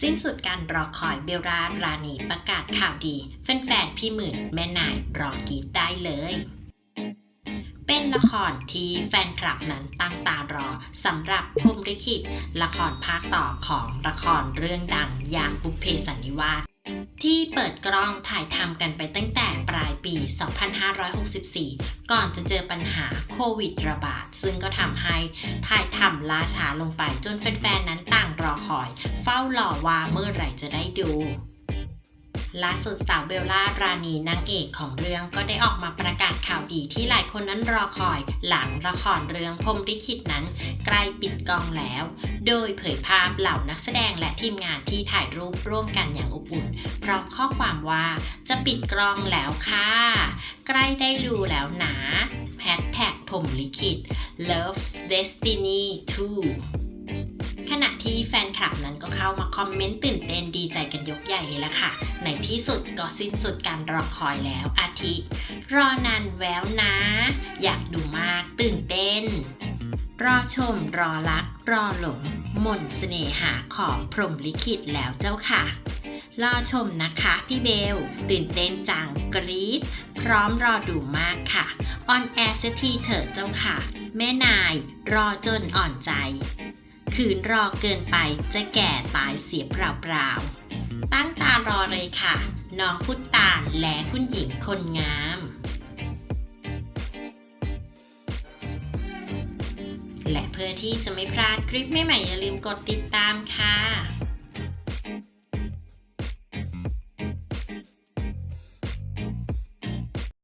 สิ้นสุดการรอคอยเบลรารานีประกาศข่าวดี แฟนๆพี่หมื่นแม่นายรอกีดได้เลย เป็นละครที่แฟนคลับนั้นตั้งตารอสำหรับพรมลิขิต ละครภาคต่อของละครเรื่องดังอย่างบุพเพสันนิวาสที่เปิดกล้องถ่ายทำกันไปตั้งแต่ปลายปี 2564 ก่อนจะเจอปัญหาโควิดระบาด ซึ่งก็ทำให้ถ่ายทำล้าช้าลงไปจนแฟนๆนั้นต่างรอคอย เฝ้ารอว่าเมื่อไหร่จะได้ดู ล่าสุดสาวเบลล่ารานีนางเอกของเรื่องก็ได้ออกมาประกาศข่าวดีที่หลายคนนั้นรอคอยหลังละครเรื่องพรมลิขิตนั้น ใกล้ปิดกองแล้ว โดยเผยภาพเหล่านักแสดงและทีมงานที่ถ่ายรูปร่วมกันอย่างอบอุ่น พร้อมข้อความว่าจะปิดกล้องแล้วค่ะ ใกล้ได้ดูแล้วนะแฮชแท็กพรมลิขิต Love Destiny 2ขณะที่แฟนคลับนั้นก็เข้ามาคอมเมนต์ตื่นเต้นดีใจ กันยกใหญ่เลยล่ะค่ะ ในที่สุดก็สิ้นสุดการรอคอยแล้วอาทิ รอนานแววนะ อยากดูมากตื่นเต้น รอชมรอรัก รอหลง มนต์เสน่หาของพรหมลิขิตแล้วเจ้าค่ะ รอชมนะคะพี่เบล ตื่นเต้นจังกรี๊ดพร้อมรอดูมากค่ะออนแอร์เซทีเถิดเจ้าค่ะ แม่นาย รอจนอ่อนใจ คืนรอเกินไปจะแก่ตายเสียเปล่าๆ ตั้งตารอเลยค่ะ น้องพุทตาและคุณหญิงคนงาม และเพื่อที่จะไม่พลาดคลิปใหม่ๆอย่าลืมกดติดตามค่ะ